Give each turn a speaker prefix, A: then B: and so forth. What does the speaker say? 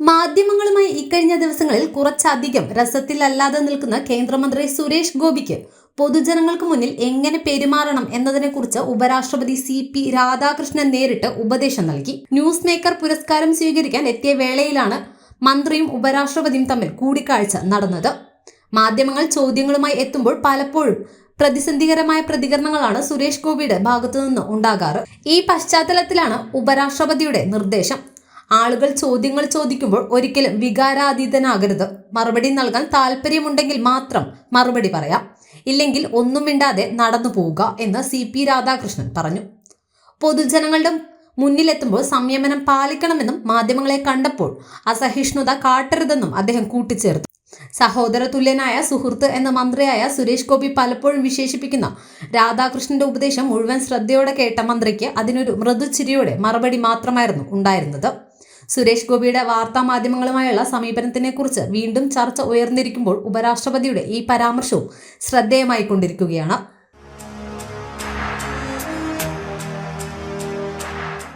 A: മാധ്യമങ്ങളുമായി ഇക്കഴിഞ്ഞ ദിവസങ്ങളിൽ കുറച്ചധികം രസത്തിലല്ലാതെ നിൽക്കുന്ന കേന്ദ്രമന്ത്രി സുരേഷ് ഗോപിക്ക് പൊതുജനങ്ങൾക്ക് മുന്നിൽ എങ്ങനെ പെരുമാറണം എന്നതിനെക്കുറിച്ച് ഉപരാഷ്ട്രപതി സി പി രാധാകൃഷ്ണൻ നേരിട്ട് ഉപദേശം നൽകി. ന്യൂസ് മേക്കർ പുരസ്കാരം സ്വീകരിക്കാൻ എത്തിയ വേളയിലാണ് മന്ത്രിയും ഉപരാഷ്ട്രപതിയും തമ്മിൽ കൂടിക്കാഴ്ച നടന്നത്. മാധ്യമങ്ങൾ ചോദ്യങ്ങളുമായി എത്തുമ്പോൾ പലപ്പോഴും പ്രതിസന്ധികരമായ പ്രതികരണങ്ങളാണ് സുരേഷ് ഗോപിയുടെ ഭാഗത്തുനിന്ന് ഉണ്ടാകാറ്. ഈ പശ്ചാത്തലത്തിലാണ് ഉപരാഷ്ട്രപതിയുടെ നിർദ്ദേശം. ആളുകൾ ചോദ്യങ്ങൾ ചോദിക്കുമ്പോൾ ഒരിക്കലും വികാരാതീതനാകരുത്. മറുപടി നൽകാൻ താല്പര്യമുണ്ടെങ്കിൽ മാത്രം മറുപടി പറയാം. ഇല്ലെങ്കിൽ ഒന്നും മിണ്ടാതെ നടന്നു പോവുക എന്ന് സി പി രാധാകൃഷ്ണൻ പറഞ്ഞു. പൊതുജനങ്ങളുടെ മുന്നിലെത്തുമ്പോൾ സംയമനം പാലിക്കണമെന്നും മാധ്യമങ്ങളെ കണ്ടപ്പോൾ അസഹിഷ്ണുത കാട്ടരുതെന്നും അദ്ദേഹം കൂട്ടിച്ചേർത്തു. സഹോദര തുല്യനായ സുഹൃത്ത് എന്ന മന്ത്രിയായ സുരേഷ് ഗോപി പലപ്പോഴും വിശേഷിപ്പിക്കുന്ന രാധാകൃഷ്ണന്റെ ഉപദേശം മുഴുവൻ ശ്രദ്ധയോടെ കേട്ട മന്ത്രിക്ക് അതിനൊരു മൃദുചിരിയോടെ മറുപടി മാത്രമായിരുന്നു ഉണ്ടായിരുന്നത്. സുരേഷ് ഗോപിയുടെ വാർത്താ മാധ്യമങ്ങളുമായുള്ള സമീപനത്തിനെക്കുറിച്ച് വീണ്ടും ചർച്ച ഉയർന്നിരിക്കുമ്പോൾ ഉപരാഷ്ട്രപതിയുടെ ഈ പരാമർശവും ശ്രദ്ധേയമായി കൊണ്ടിരിക്കുകയാണ്